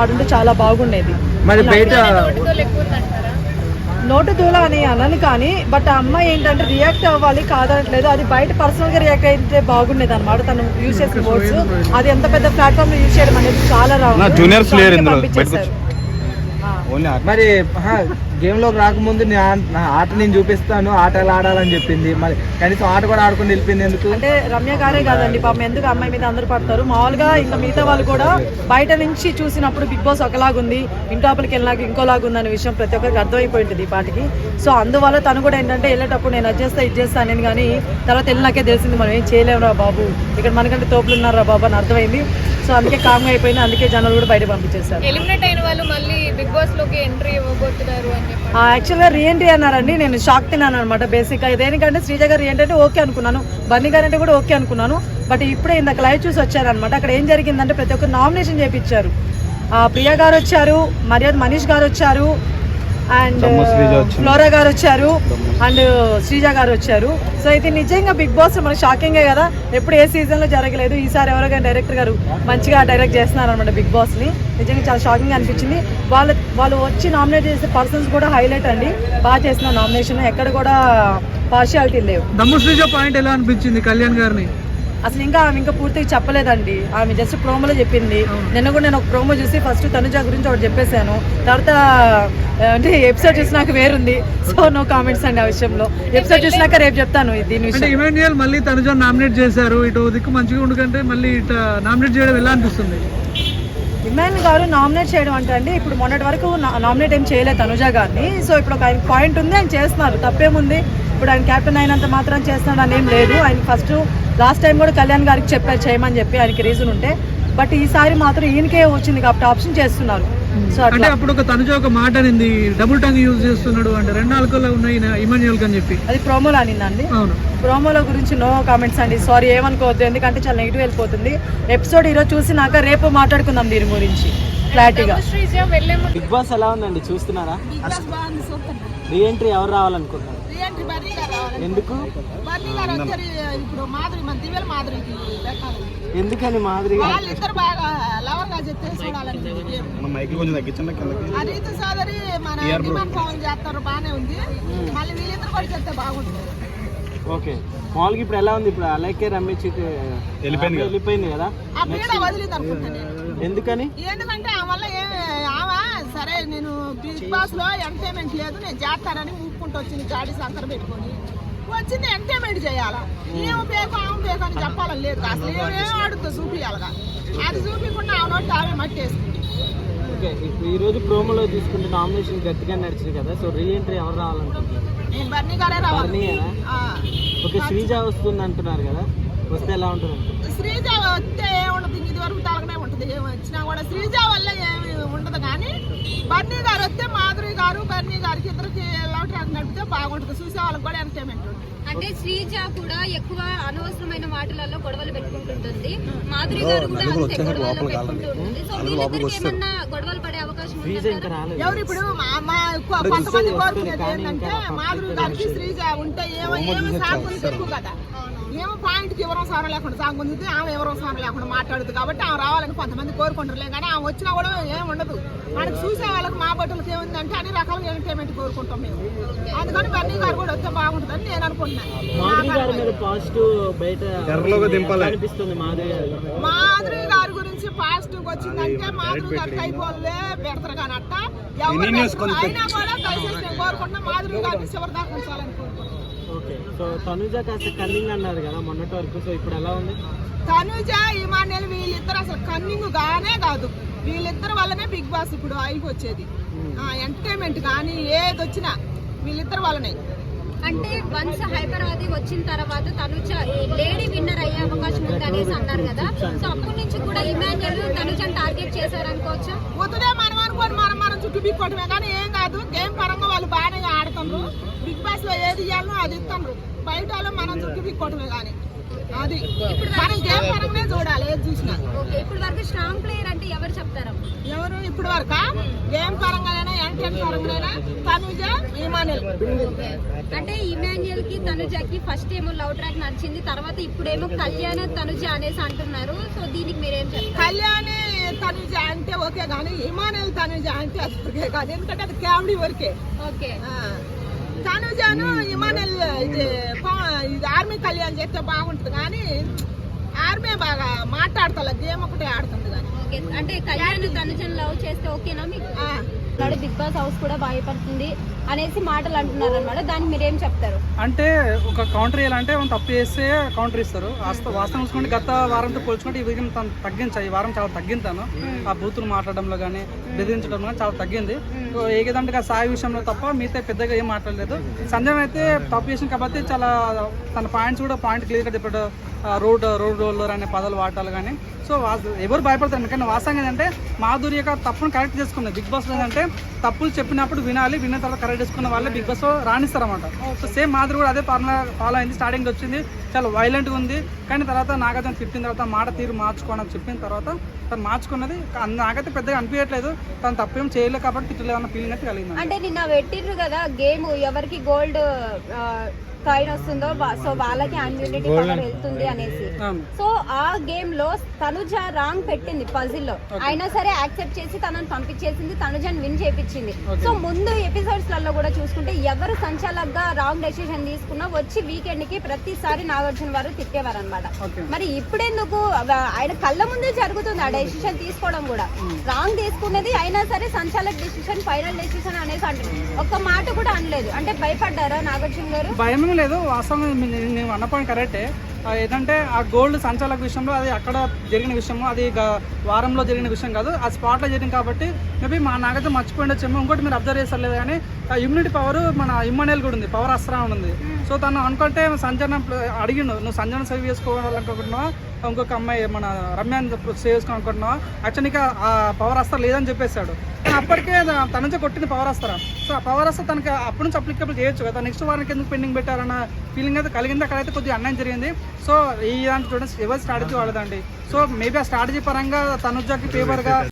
ఆడుంటే చాలా బాగుండేది. మరి బయట నోటు దూల అని అనను కానీ బట్ ఆ అమ్మాయి ఏంటంటే రియాక్ట్ అవ్వాలి కాదనట్లేదు. అది బయట పర్సనల్గా రియాక్ట్ అయితే బాగుండేది అనమాట తను యూజ్ చేసిన వర్డ్స్ అది ఎంత పెద్ద ప్లాట్ఫామ్లో యూజ్ చేయడం అనేది చాలా రాంగ్ నా మరి గేమ్లోకి రాకముందు నా ఆట నేను చూపిస్తాను ఆటలు ఆడాలని చెప్పింది. మరి కనీసం ఆట కూడా ఆడుకుని వెళ్ళిపోయింది ఎందుకు? అంటే రమ్య గారే కాదండి పాపం ఎందుకు అమ్మాయి మీద అందరూ పడతారు. మామూలుగా ఇంకా మిగతా వాళ్ళు కూడా బయట నుంచి చూసినప్పుడు బిగ్ బాస్ ఒకలాగుంది ఇంటోపలికి వెళ్ళినాక ఇంకోలాగా ఉంది అనే విషయం ప్రతి ఒక్కరికి అర్థమైపోయింది ఈ పాటికి. సో అందువల్ల తను కూడా ఏంటంటే వెళ్ళేటప్పుడు నేను అది చేస్తా ఇది చేస్తా అని కానీ తర్వాత వెళ్ళినాకే తెలిసింది మనం ఏం చేయలేమురా బాబు. ఇక్కడ మనకంటే తోపులు ఉన్నారా బాబు అని అర్థమైంది. సో అందుకే కామ్గా అయిపోయింది అందుకే జనాలు కూడా బయట పంపించేశారు. ఎలిమినేట్ అయిన వాళ్ళు మళ్ళీ బిగ్ బాస్లోకి ఎంట్రీ ఇవ్వబోతున్నారు అని చెప్పి యాక్చువల్గా రీఎంట్రీ అన్నారండి నేను షాక్ తిన్నాను అనమాట బేసిక్గా దేనికంటే శ్రీజ గారు రీఎంట్రీ అంటే ఓకే అనుకున్నాను బన్నీ గారు అంటే కూడా ఓకే అనుకున్నాను బట్ ఇప్పుడే ఇందాక లైవ్ చూసి వచ్చారనమాట అక్కడ ఏం జరిగిందంటే ప్రతి ఒక్కరు నామినేషన్ చేయించారు ప్రియా గారు వచ్చారు మర్యాద మనీష్ గారు వచ్చారు అండ్. ఫ్లోరా గారు వచ్చారు. అండ్ శ్రీజ గారు వచ్చారు. సో ఇది నిజంగా బిగ్ బాస్ మనకి షాకింగే కదా? ఎప్పుడు ఏ సీజన్లో జరగలేదు. ఈసారి ఎవరైనా డైరెక్టర్ గారు మంచిగా డైరెక్ట్ చేస్తున్నారు అనమాట బిగ్ బాస్ని. నిజంగా చాలా షాకింగ్ అనిపించింది. వాళ్ళ వాళ్ళు వచ్చి నామినేట్ చేసే పర్సన్స్ కూడా హైలైట్ అండి. బాగా చేసిన నామినేషన్ ఎక్కడ కూడా పార్షియాలిటీ లేవు. దమ్ము శ్రీజ పాయింట్ ఎలా అనిపించింది కళ్యాణ్ గారిని? అసలు ఇంకా ఆమె ఇంకా పూర్తిగా చెప్పలేదండి. ఆమె జస్ట్ ప్రోమోలో చెప్పింది. నిన్న కూడా నేను ఒక ప్రోమో చూసి ఫస్ట్ తనుజ గురించి ఒకటి చెప్పేశాను. తర్వాత అంటే ఎపిసోడ్ చూసినాక వేరుంది. సో నో కామెంట్స్ అండి ఆ విషయంలో. ఎపిసోడ్ చూసినాక రేపు చెప్తాను దీని విషయం. ఇమాన్యుయల్ మళ్ళీ తనుజ నామినేట్ చేశారు. ఇటు దిక్కు మంచిగా ఉండకంటే మళ్ళీ ఇటు నామినేట్ చేయడం ఎలా అనిపిస్తుంది? ఇమాన్ గారు నామినేట్ చేయడం అంటే అండి ఇప్పుడు మొన్నటి వరకు నామినేట్ ఏం చేయలేదు తనుజ గారిని. సో ఇప్పుడు ఒక ఆయన పాయింట్ ఉంది ఆయన చేస్తున్నారు. తప్పేముంది? ఇప్పుడు ఆయన క్యాప్టెన్ అయినంత మాత్రం చేస్తున్నాడు అని ఏం లేదు. ఆయన ఫస్ట్ లాస్ట్ టైం కూడా కళ్యాణ్ గారికి చెప్పారు చేయమని చెప్పి ఆయనకి రీజన్ ఉంటే బట్ ఈసారి మాత్రం ఈయనకే వచ్చింది కాబట్టి ఆప్షన్ చేస్తున్నారు. సో అంటే అప్పుడు ఒక తనుజ ఒక మాట అనింది డబుల్ టంగ్ యూజ్ చేస్తున్నాడు అంటే రెండు ఆల్కహాల్ ఉన్నాయి ఇమాన్యుయల్ అని చెప్పి. అది ప్రోమోలో అనిందండి. అవును. ప్రోమోలో గురించి నో కామెంట్స్ అండి. సారీ ఏమనుకోవద్దు. ఎందుకంటే చాలా నెగిటివ్ వెళ్ళిపోతుంది. ఎపిసోడ్ ఈరోజు చూసినాక రేపు మాట్లాడుకుందాం దీని గురించి. క్లారిటీగా బిగ్ బాస్ ఎలా ఉందండి? చూస్తున్నారా? రీఎంట్రీ ఎవరు రావాలనుకుంటున్నారు? ఎందుకు? ఇప్పుడు మాధురి మన దివ్యల మాధురికి ఎందుకని మాదిరి వాళ్ళిద్దరు బాగా లవర్గా చెప్తే చూడాలని మన మైకిల్ కొంచెం తగ్గించండి కిందకి. ఆ రీతి సోదరి మన డిమాండ్ ఫోన్ చేస్తారు బాగానే ఉంది. మళ్ళీ వీళ్ళిద్దరు కూడా చెప్తే బాగుంటుంది. ఓకే. మామూలుగా ఇప్పుడు ఎలా ఉంది? ఇప్పుడు అలాగే రమేష్ వెళ్ళిపోయింది కదా. వెళ్ళిపోయింది కదా. వదిలింది అనుకుంటా ఎందుకని? ఎందుకంటే ఆ వల్ల ఏమి సరే నేను బిగ్ బాస్లో ఎంటర్టైన్మెంట్ లేదు నేను చేస్తానని ఊపుకుంటూ వచ్చింది గాడి సంతర పెట్టుకొని. వచ్చింది ఎంటర్టైన్మెంట్ చేయాలా? ఏమో బేకు ఆమె బేకు అని చెప్పాలని లేదు అసలు ఏమేం ఆడుతుందో చూపియాలిగా అది చూపించకుండా ఆమె ఆమె ఇప్పుడు ఈ రోజు ప్రోమోలో తీసుకుంటే నామినేషన్ గట్టిగా నడిచింది కదా సో రీఎంట్రీ ఎవరు రావాలనుకుంటున్నారు? నేను బర్నీ గారే రావాలి. బర్నీయేనా? ఆ. ఓకే శ్రీజ వస్తుంది అంటున్నారు కదా. వస్తే ఎలా ఉంటుంది? శ్రీజ వస్తే ఏముండదు ఇది వరకు తలగనే ఉంటుంది. ఏమి వచ్చినా కూడా శ్రీజ వల్ల ఏమి ఉండదు కానీ బర్నీ గారు వస్తే మాధురి గారు బర్నీ గారికి ఇద్దరికి లవ్ ట్రాక్ నడిపితే బాగుంటుంది. చూసే వాళ్ళకి కూడా ఎంటర్టైన్మెంట్ ఉంటుంది. అంటే శ్రీజ కూడా ఎక్కువ అనవసరమైన మాటలలో గొడవలు పెట్టుకుంటుంటుంది. మాధురి గారు కూడా అంతే గొడవలు పెట్టుకుంటూ ఉంటుంది సో వీళ్ళిద్దరికి ఏమన్నా గొడవలు పడే అవకాశం శ్రీజ ఎవరు ఇప్పుడు మా- మా కొ- కొంతమంది కోరుకునేది ఏంటంటే మాధురి గారికి శ్రీజ ఉంటే ఏమో ఏమో ఎక్కువ కదా. ఏమో పాయింట్కి ఎవరో సారం లేకుండా సాగుంది ఆమె ఎవరో సారం లేకుండా మాట్లాడుతుంది కాబట్టి ఆమె రావాలని కొంతమంది కోరుకుంటారులే కానీ ఆమె వచ్చినా కూడా ఏం ఉండదు. మనకి చూసే వాళ్ళకి మా బట్టలకి ఏముందంటే అన్ని రకాలుగా ఎంటర్టైన్మెంట్ కోరుకుంటాం మేము. అందుకని బన్నీ గారు కూడా వస్తే బాగుంటుందని నేను అనుకుంటున్నాను మాధురి గారి మీద పాజిటివ్ బయట ఎర్రలోకి దింపాలి. అనిపిస్తుంది మాధురి గారి మాధురి గారి గురించి పాజిటివ్ వచ్చిందంటే మాధురి గారికి అయిపోలే పెడతారు కానీ అట్ట ఎవరు అయినా కూడా దయచేసి నేను కోరుకుంటున్నా మాధురి గారిని చివరి దాకా ఉంచాలని కోరుకుంటున్నాను ఓకే. సో తనుజ కాస్త కన్నింగ్ అన్నారు కదా మొన్నటి వరకు. సో ఇప్పుడు ఎలా ఉంది? తనుజ ఇమాన్యుల్ వీళ్ళిద్దరు అసలు కన్నింగ్ గానే కాదు. వీళ్ళిద్దరు వల్లనే బిగ్ బాస్ ఇప్పుడు అయిపోయి వచ్చేది. ఎంటర్టైన్మెంట్ కానీ ఏది వచ్చినా వీళ్ళిద్దరు వల్లనే. అంటే వన్స్ హైపర్ ఆది వచ్చిన తర్వాత తనుజ లేడీ విన్నర్ అయ్యే అవకాశం ఉంది అనేసి అన్నారు కదా. సో అప్పటి నుంచి కూడా ఇమాన్యుల్ తనుజని టార్గెట్ చేశారనుకోవచ్చా? ఉత్తదే మనం అనుకోని మనం మనం చుట్టూ బిక్కోవటమే కానీ ఏం కాదు గేమ్ ఆడుతున్నారు బిగ్ బాస్లో ఏది ఇవ్వాలో అది ఇస్తున్నారు బయట వాళ్ళు మనం చుట్టూ బిక్కోవటమే కానీ. అది. మనం గేమ్ పరంగానే చూడాలి ఏది చూసినా. ఇప్పుడు వరకు స్ట్రాంగ్ ప్లేయర్ అంటే ఎవరు చెప్తారమ్మా ఎవరు ఇప్పుడు వరక? గేమ్ పరంగానైనా ఎంటర్టైన్ పరంగానైనా తనుజ ఇమానుల్ అంటే ఇమాన్యుయల్కి తనుజకి ఫస్ట్ ఏమో లవ్ ట్రాక్ నడిచింది తర్వాత ఇప్పుడేమో కళ్యాణ తనుజ అనేసి అంటున్నారు. సో దీనికి మీరేం చెప్తారు? కళ్యాణి ఓకే కానీ ఇమానుయల్ తనుజ అంటే అసలుకే కాదు. ఎందుకంటే అది కామెడీ వరకే. తనుజాను ఇమానుయల్ ఇది పా- ఇది ఆర్మీ కళ్యాణ్ చేస్తే బాగుంటుంది కానీ ఆర్మీ బాగా మాట్లాడతా గేమ్ ఒకటే ఆడుతుంది కానీ. అంటే కళ్యాణ్ తనుజన్ లవ్ చేస్తే ఓకేనా మీకు? బిగ్ బాస్ హౌస్ కూడా భయపడుతుంది అనేసి మాటలు అంటున్నారు అనమాట దానికి మీరేం చెప్తారు? అంటే ఒక కౌంటర్ మనం తప్పు చేస్తే కౌంటర్ ఇస్తారు. వాస్త- వాస్తవం చూసుకుంటే గత వారంతో పోల్చుకుంటే ఈ వీకెండ్ తను తగ్గించాయి ఈ వారం చాలా తగ్గింతాను ఆ బూతులు మాట్లాడడంలో కానీ బెదిరించడంలో కానీ చాలా తగ్గింది. సో ఏదంటే సాయి విషయంలో తప్ప మిగతా పెద్దగా ఏం మాట్లాడలేదు. సంజయ్ అయితే తప్పు చేసింది కాబట్టి చాలా తన పాయింట్స్ కూడా పాయింట్ క్లియర్గా చెప్పాడు. రోడ్ రోడ్ రోలర్ అనే పదాలు వాటాలు కానీ సో ఎవరు భయపడతారు? కానీ వాస్తవంగా ఏంటంటే మాధురి యొక్క తప్పును కరెక్ట్ చేసుకున్నది బిగ్ బాస్ ఏంటంటే తప్పులు చెప్పినప్పుడు వినాలి విన్న తర్వాత కరెక్ట్ చేసుకున్న వాళ్ళే బిగ్ బాస్ రాణిస్తారన్నమాట. సో సేమ్ మాదిరి కూడా అదే ఫార్ములా ఫాలో అయింది. స్టార్టింగ్ వచ్చింది. చాలా వైలెంట్గా ఉంది. కానీ తర్వాత నాగార్జున తిట్టిన తర్వాత మాట తీరు మార్చుకోవడం చెప్పిన తర్వాత తను మార్చుకున్నది నాకైతే పెద్దగా అనిపించట్లేదు. తను తప్పేం చేయలేదు కాబట్టి తిట్టలేదు అన్న ఫీలింగ్ అయితే కలిగింది. అంటే నిన్న పెట్టిర్రు కదా గేమ్ ఎవరికి గోల్డ్ కాయిన్ వస్తుందో సో వాళ్ళకి అన్యూనిటీ పవర్ వెళ్తుంది అనేసి. సో ఆ గేమ్లో తనుజ రాంగ్ పెట్టింది పజిల్లో. అయినా సరే యాక్సెప్ట్ చేసి తనని పంపించేసింది తనుజని విన్ చేపించింది. సో ముందు ఎపిసోడ్స్లలో కూడా చూసుకుంటే ఎవరు సంచాలకుగా రాంగ్ డెసిషన్ తీసుకున్నా వచ్చి వీకెండ్కి ప్రతిసారి నాగార్జున వారు తిట్టేవారు అనమాట మరి ఇప్పుడెందుకు? ఆయన కళ్ళ ముందే జరుగుతుంది ఆ డెసిషన్ తీసుకోవడం కూడా. రాంగ్ తీసుకున్నది అయినా సరే సంచాలక్ డెసిషన్ ఫైనల్ డెసిషన్ అనేసి అంటుంది ఒక్క మాట కూడా అనలేదు. అంటే భయపడ్డారా నాగార్జున గారు? భయం లేదు వాస్తవంగా నేను అన్న పాయింట్ కరెక్టే ఏంటంటే ఆ గోల్డ్ సంచాలక విషయంలో అది అక్కడ జరిగిన విషయము అది వారంలో జరిగిన విషయం కాదు ఆ స్పాట్లో జరిగింది కాబట్టి మేబీ మా నాకైతే మర్చిపోయిండొచ్చేమో ఇంకోటి మీరు అబ్జర్వ్ చేస్తలేదు కానీ ఆ ఇమ్యూనిటీ పవర్ మన ఇమ్మనేల్ కూడా ఉంది పవర్ అస్త్రం ఉంది. సో తను అనుకుంటే సంచలనం అడిగిండు నువ్వు సంచలనం సేవ్ చేసుకోవాలనుకుంటున్నావా ఇంకొక అమ్మాయి మన రమ్యాన్ సేవ్ చేసుకోవాలనుకుంటున్నావా యాక్చువల్లీ నీకు ఆ పవర్ అస్త్రం లేదని చెప్పేశాడు. అప్పటికే తన నుంచి కొట్టింది పవర్ అస్తారా. సో ఆ పవర్ అస్త్ర తనకి అప్పటి నుంచి అప్లికబుల్ చేయొచ్చు కదా. నెక్స్ట్ వారానికి ఎందుకు పెండింగ్ పెట్టారన్న ఫీలింగ్ అయితే కలిగింది. అక్కడైతే కొద్దిగా అన్యాయం జరిగింది. సో ఈ దాంట్లో స్టూడెంట్స్ ఎవరి స్ట్రాటజీ వాడదండి. సో మేబీ ఆ స్ట్రాటజీ పరంగా తనుజాకి ఫేవర్గా